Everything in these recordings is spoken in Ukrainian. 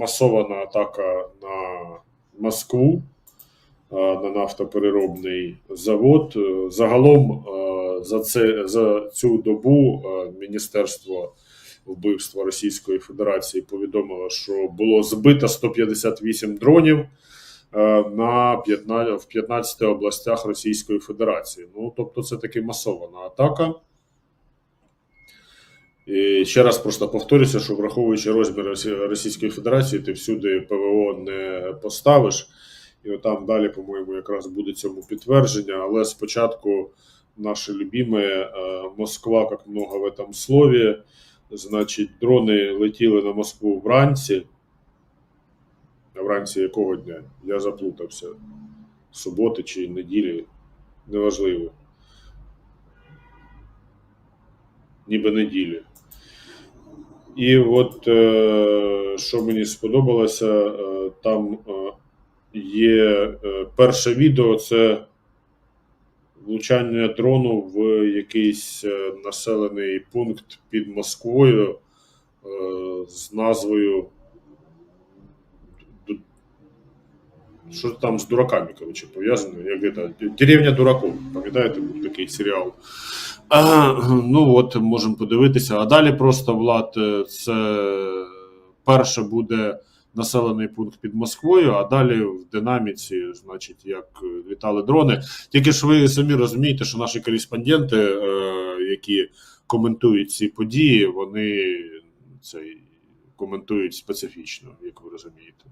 масована атака на Москву, е, на нафтопереробний завод. Е, Загалом е, за, це, за цю добу Міністерство вбивства Російської Федерації повідомило, що було збито 158 дронів на 15, в 15 областях Російської Федерації. Ну, тобто, це таки масована атака. І ще раз просто повторюся, що враховуючи розмір Російської Федерації, ти всюди ПВО не поставиш. І там далі, по-моєму, якраз буде цьому підтвердження. Але спочатку наше любиме е, Москва, як много в этом слові. Значить, дрони летіли на Москву вранці. Вранці якого дня? Я заплутався. Суботи чи неділі, неважливо. Ніби неділі. І от е, що мені сподобалося, е, там е, є перше відео це влучання дрону в якийсь населений пункт під Москвою з назвою. Що там з дураками, коротше, пов'язано, як это, Деревня дураков. Пам'ятаєте, був такий серіал. Ну от можемо подивитися. А далі просто Влад, е, це перше буде населений пункт під Москвою, а далі в динаміці, значить, як е, літали дрони. Тільки ж ви самі розумієте, що наші кореспонденти, е, які коментують ці події, вони цей коментують специфічно, як ви розумієте.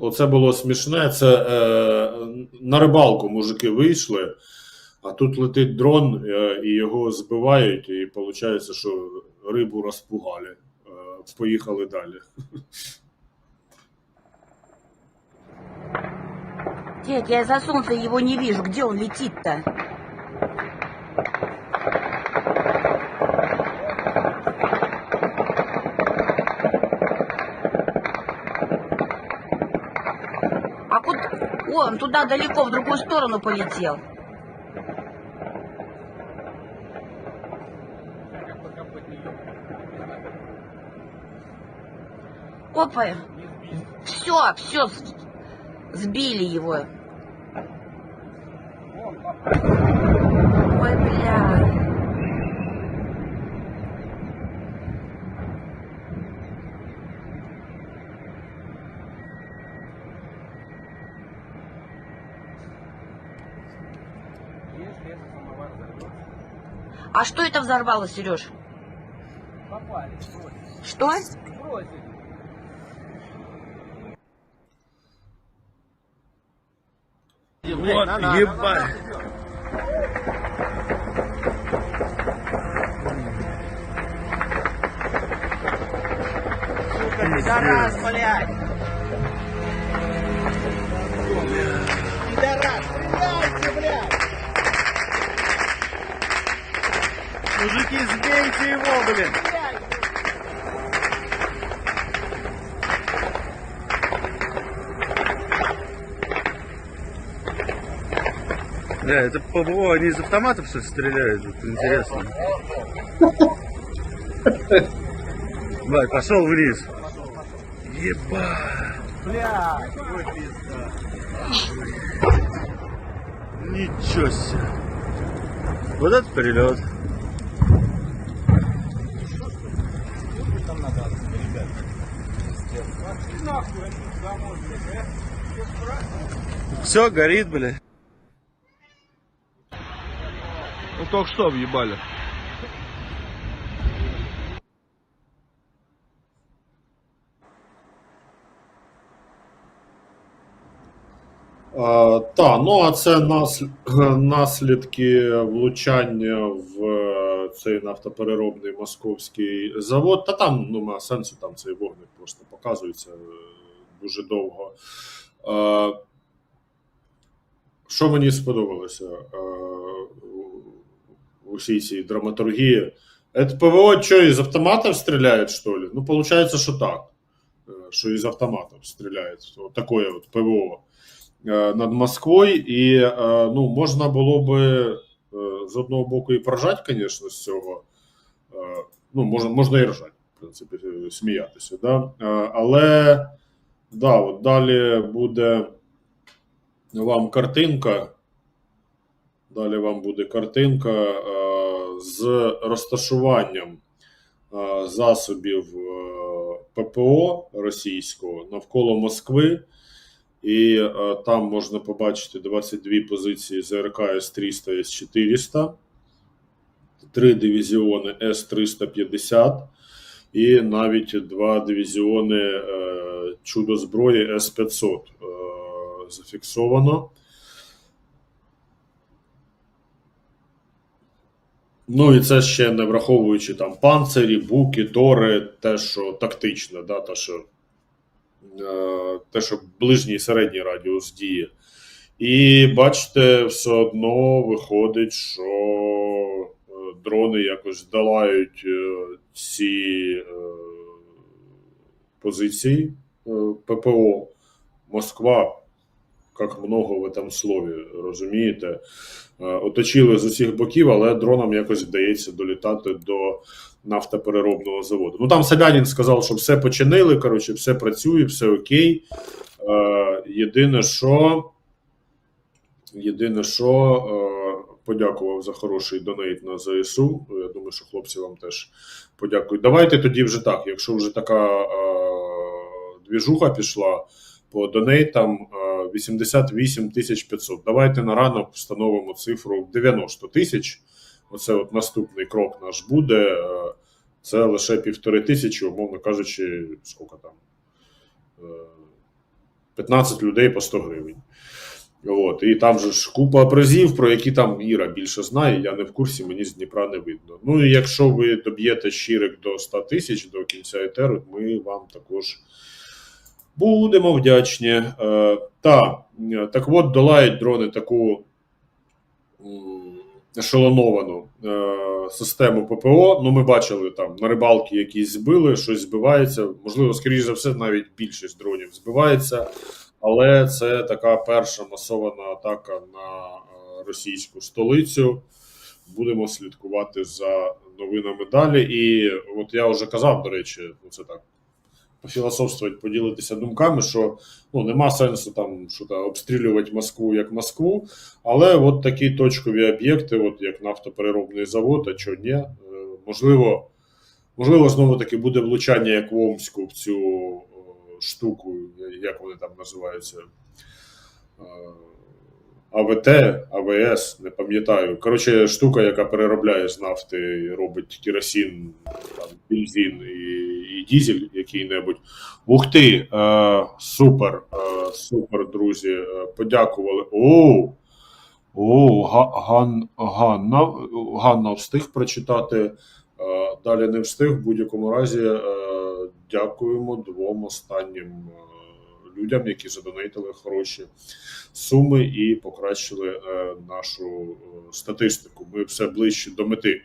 Оце було смішне. Це е, на рибалку мужики вийшли, а тут летить дрон е, і його збивають, і виходить, що рибу розпугали. Е, поїхали далі. Дядь, я за солнца его не вижу. Где он летит-то? О, он туда далеко, в другую сторону полетел. Опа! Все, все, сбили его. А что это взорвалось, Сереж? попали, бросили. Что? Бросили. Вот, ебать. Пидорас, блядь! Блин. Да, это ПВО, они из автоматов что ли стреляют? Вот интересно. Бай, пошел вниз. Ой, пизда. Ничего себе. Вот это перелет. Там надо, ребят. Домой, блядь, Все горит, бля. Ну только что въебали. А, Так, ну а це наслід, наслідки влучання в цей нафтопереробний московський завод. Та там ну, нема сенсу, там цей вогник просто показується е, дуже довго. Е, Що мені сподобалося е, у всій цій драматургії? Это ПВО что, из автоматов стреляет, что ли? Ну, получается, что так. Э, Что из автоматов стреляет. Вот такое вот ПВО э, над Москвою. І е, ну, можна було би е, з одного боку і поржати, звісно, з цього. Е, Ну, можна, можна і ржати, в принципі, е, сміятися. Да? Е, Але да, от далі буде вам картинка. Далі вам буде картинка е, з розташуванням е, засобів е, ППО російського навколо Москви. І е, там можна побачити 22 позиції ЗРК С-300 С-400, три дивізіони С-350 і навіть два дивізіони е, чудо зброї С-500 е, зафіксовано. Ну і це ще не враховуючи там панцирі, буки, тори, те, що тактичне, да, те, що, те, що ближній і середній радіус діє. І бачите, все одно виходить, що е, дрони якось долають е, ці е, позиції е, ППО. Москва, як много в этом слові, розумієте? Е, Оточили з усіх боків, але дронам якось вдається долітати до нафтопереробного заводу. Ну там Собянін сказав, що все починили, коротше, все працює, все окей. Е, єдине, що. Єдине, що е, подякував за хороший донейт на ЗСУ. Я думаю, що хлопці вам теж подякують. Давайте тоді вже так. Якщо вже така двіжуха пішла по донейтам 88 тисяч 500. Давайте на ранок встановимо цифру 90 тисяч. Оце от наступний крок наш буде. Е, Це лише півтори тисячі, умовно кажучи, скільки там? Е, 15 людей по 100 гривень. От, і там же ж купа призів, про які там Іра більше знає, я не в курсі, мені з Дніпра не видно. Ну і якщо ви доб'єте щирик до 100 тисяч до кінця етеру, ми вам також будемо вдячні. Е, та, е, так от долають дрони таку ешелоновану е, систему ППО. Ну, ми бачили там на рибалки якісь збили, щось збивається. Можливо, скоріш за все, навіть більшість дронів збивається. Але це така перша масована атака на російську столицю. Будемо слідкувати за новинами далі. І от я вже казав, до речі, ну це так пофілософствувати, поділитися думками, що ну, нема сенсу там що то обстрілювати Москву як Москву, але от такі точкові об'єкти, от як нафтопереробний завод, а чого ні, е, можливо, можливо, знову таки буде влучання як в Омську в цю е, штуку, як вони там називаються. АВТ, АВС, не пам'ятаю. Коротше, штука, яка переробляє з нафти, робить керосин, там, бензин і, і дізель який-небудь. Ух ти! Е, супер, е, супер, друзі. Е, подякували. О, о Ган, Ганна, Ганна встиг прочитати. Е, далі не встиг. В будь-якому разі е, дякуємо двом останнім людям, які задонатили хороші суми і покращили е, нашу е, статистику. Ми все ближче до мети.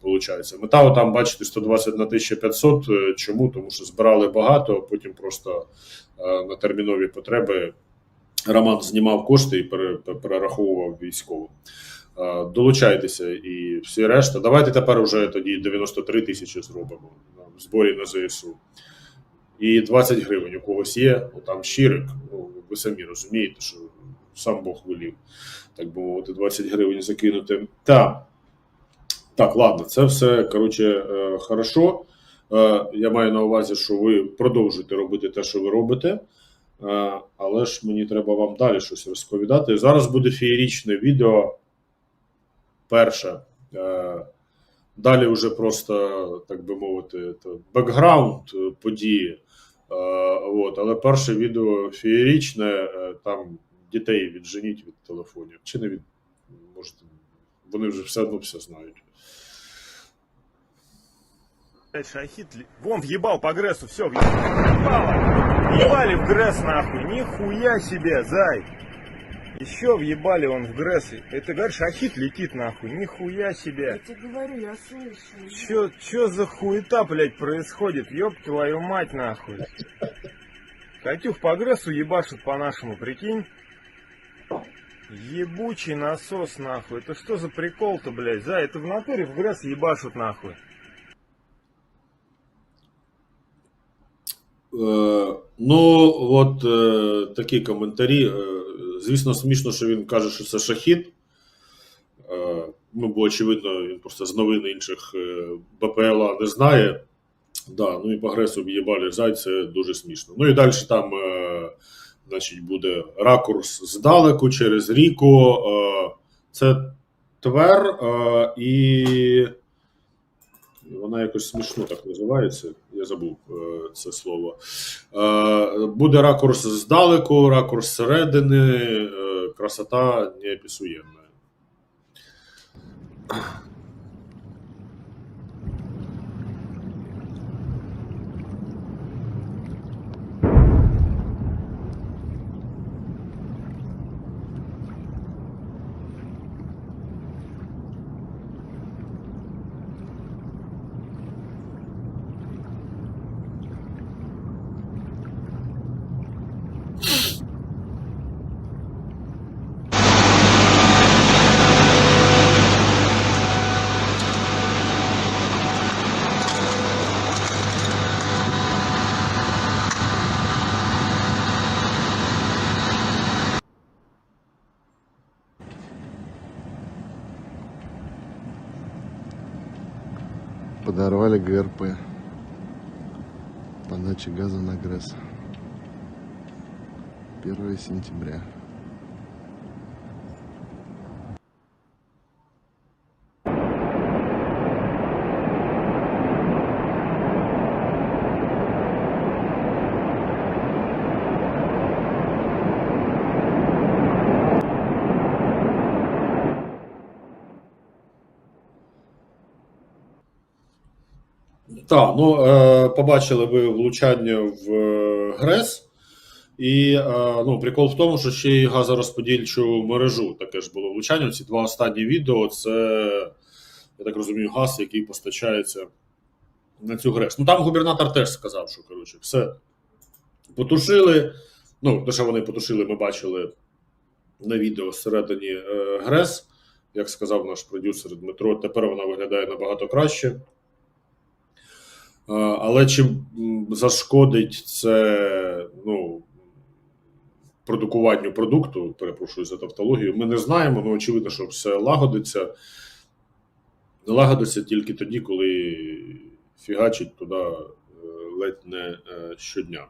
Получається, мета там, бачите, 120 на 1500. Е, Чому? Тому що збирали багато, а потім просто е, на термінові потреби Роман знімав кошти і пере- пере- перераховував військовим. Е, Долучайтеся і всі решта. Давайте тепер уже тоді 93 тисячі зробимо в зборі на ЗСУ. І 20 гривень у когось є, ну, там щирик. Ну, ви самі розумієте, що сам Бог велів, так би мовити, 20 гривень закинути. Так, так, ладно, це все коротше е, хорошо. Е, Я маю на увазі, що ви продовжуєте робити те, що ви робите. Е, Але ж мені треба вам далі щось розповідати. Зараз буде феєрічне відео. Перше. Далі вже просто, так би мовити, бекграунд події. Е, От, але перше відео феєрічне, е, там дітей відженіть від телефонів. Чи не від. Можете, вони вже все одно все знають. Блядь, шахид, ли- вон въебал по Грессу, все, въебало. Въебали в Гресс нахуй, нихуя себе, зай. Еще въебали он в Гресс. Это, говоришь, шахид летит нахуй, нихуя себе. Я тебе говорю, я слышу. Чё, чё за хуета, блядь, происходит? Ёб твою мать, нахуй. Катюх по Грессу ебашит по-нашему, прикинь? Ебучий насос, нахуй. Это что за прикол-то, блядь? За, это в натуре в Гресс ебашут, нахуй. Е, ну, от е, такі коментарі. Звісно, смішно, що він каже, що це шахід. Е, ну, бо очевидно, він просто з новин інших е, БПЛА не знає. Да, ну і по Гресу в'єбалі зай, це дуже смішно. Ну і далі там, е, значить, буде ракурс здалеку через ріку. Це Твер і. Вона якось смішно так називається. Я забув е, це слово. Е, буде ракурс здалеку, ракурс зсередини, е, красота неописуємна. Подорвали ГРП. Подача газа на ГРЭС. 1 сентября. Так, ну е, побачили ви влучання в е, ГРЕС. І е, ну, прикол в тому, що ще й газорозподільчу мережу таке ж було влучання. Ці два останні відео це, я так розумію, газ, який постачається на цю ГРЕС. Ну там губернатор теж сказав, що коротше, все потушили. Ну, те, що вони потушили, ми бачили на відео всередині ГРЕС. Як сказав наш продюсер Дмитро, тепер вона виглядає набагато краще. Е, Але чи зашкодить це ну, продукуванню продукту, перепрошую за тавтологію, ми не знаємо, але очевидно, що все лагодиться. Не лагодиться тільки тоді, коли фігачить туди е, ледь не е, щодня.